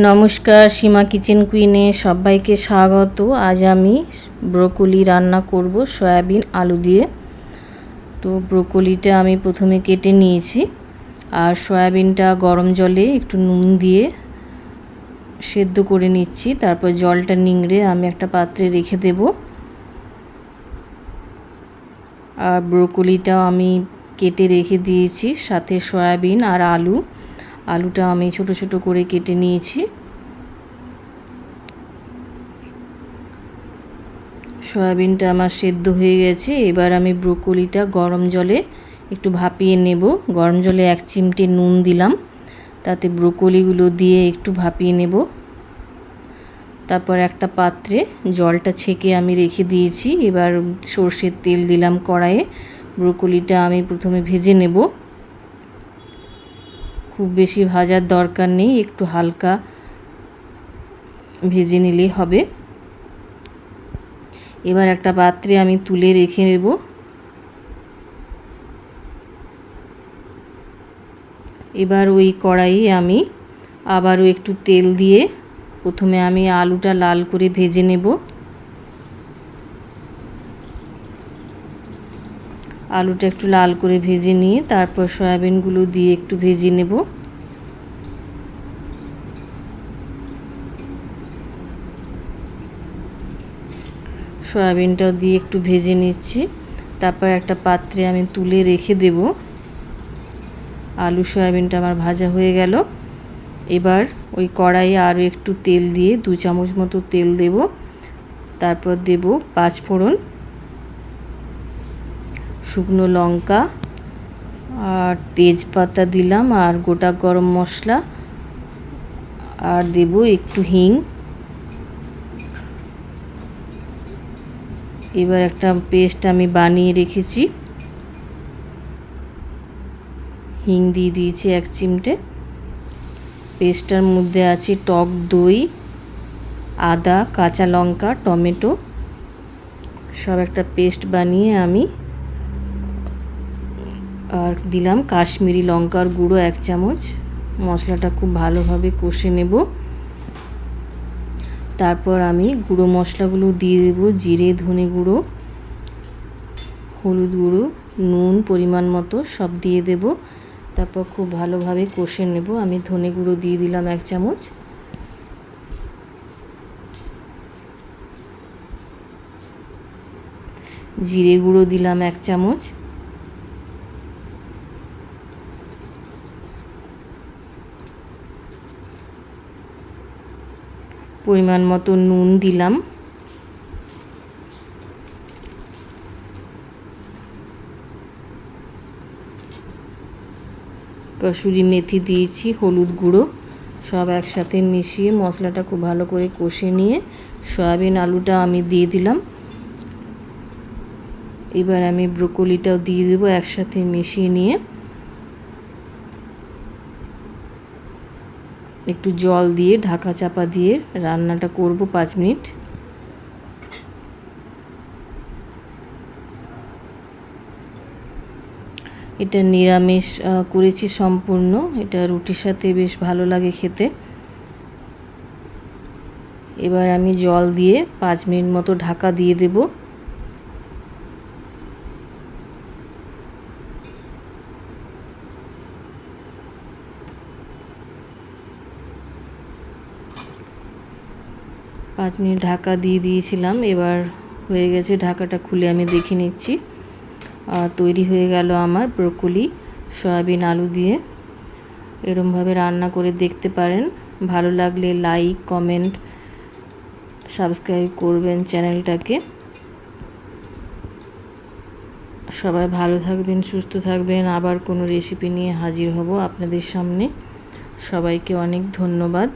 নমস্কার, সীমা কিচেন কুইনে সবাইকে স্বাগত। আজ আমি ব্রোকলি রান্না করব সয়াবিন আলু দিয়ে। তো ব্রোকলিটা আমি প্রথমে কেটে নিয়েছি আর সয়াবিনটা গরম জলে একটু নুন দিয়ে সেদ্ধ করে নিচ্ছি। তারপর জলটা নিংড়ে আমি একটা পাত্রে রেখে দেব। আর ব্রোকলিটাও আমি কেটে রেখে দিয়েছি, সাথে সয়াবিন আর আলু। আলুটা আমি ছোট ছোট করে কেটে নিয়েছি। সয়াবিনটা আমার সেদ্ধ হয়ে গেছে। এবার আমি ব্রোকলিটা গরম জলে একটু ভাপিয়ে নেব। গরম জলে এক চিমটে নুন দিলাম। তাতে ব্রোকলিগুলো দিয়ে একটু ভাপিয়ে নেব। তারপর একটা পাত্রে জলটা ছেঁকে আমি রেখে দিয়েছি। এবার সর্ষের তেল দিলাম কড়াইয়ে। ব্রোকলিটা আমি প্রথমে ভেজে নেব। বেশি ভাজার দরকার নেই, একটু হালকা ভেজে নিলেই হবে। এবার একটা পাত্রে আমি তুলে রেখে নেব। এবার ওই কড়াইয়ে আমি আবারও একটু তেল দিয়ে প্রথমে আমি আলুটা লাল করে ভেজে নেব। আলুটা একটু লাল করে ভেজে নিয়ে তারপর সয়াবিনগুলো দিয়ে একটু ভেজে নেব। সয়াবিনটাও দিয়ে একটু ভেজে নিচ্ছি। তারপর একটা পাত্রে আমি তুলে রেখে দেব। আলু সয়াবিনটা আমার ভাজা হয়ে গেল। এবার ওই কড়াইয়ে আরও একটু তেল দিয়ে দু চামচ মতো তেল দেব। তারপর দেব পাঁচ ফোড়ন শুকনো লঙ্কা আর তেজপাতা দিলাম আর গোটা গরম মশলা আর দেব একটু হিং। এবার একটা পেস্ট আমি বানিয়ে রেখেছি। হিং দিয়ে দিয়েছি এক চিমটে। পেস্টটার মধ্যে আছে টক দই, আদা, কাঁচা লঙ্কা, টমেটো। সব একটা পেস্ট বানিয়ে আমি আর দিলাম কাশ্মীরি লঙ্কার গুঁড়ো এক চামচ। মশলাটা খুব ভালোভাবে কষে নেব। তারপর আমি গুঁড়ো মশলাগুলো দিয়ে দেব, জিরে, ধনে গুঁড়ো, হলুদ গুঁড়ো, নুন পরিমাণ মতো সব দিয়ে দেব। তারপর খুব ভালোভাবে কষে নেব। আমি ধনে গুঁড়ো দিয়ে দিলাম এক চামচ। জিরে গুঁড়ো দিলাম এক চামচ। পরিমাণ মতো নুন দিলাম। কসুরি মেথি দিয়েছি, হলুদ গুঁড়ো, সব একসাথে মিশিয়ে মশলাটা খুব ভালো করে কষে নিয়ে সয়াবিন আলুটা আমি দিয়ে দিলাম। এবার আমি ব্রোকলিটাও দিয়ে দেবো একসাথে মিশিয়ে নিয়ে। একটু জল দিয়ে, ঢাকা চাপা দিয়ে রান্নাটা করব পাঁচ মিনিট। এটা নিরামিষ করেছি সম্পূর্ণ। এটা রুটির সাথে বেশ ভালো লাগে খেতে। এবার আমি জল দিয়ে পাঁচ মিনিট মতো ঢাকা দিয়ে দেবো। পাঁচ মিনিট ঢাকা দিয়ে দিয়েছিলাম। এবার হয়ে গেছে, ঢাকাটা খুলে আমি দেখে নিচ্ছি। আর তৈরি হয়ে গেল আমার ব্রোকলি, সয়াবিন, আলু দিয়ে। এরমভাবে রান্না করে দেখতে পারেন। ভালো লাগলে লাইক, কমেন্ট, সাবস্ক্রাইব করবেন চ্যানেলটাকে। সবাই ভালো থাকবেন, সুস্থ থাকবেন। আবার কোনো রেসিপি নিয়ে হাজির হব আপনাদের সামনে। সবাইকে অনেক ধন্যবাদ।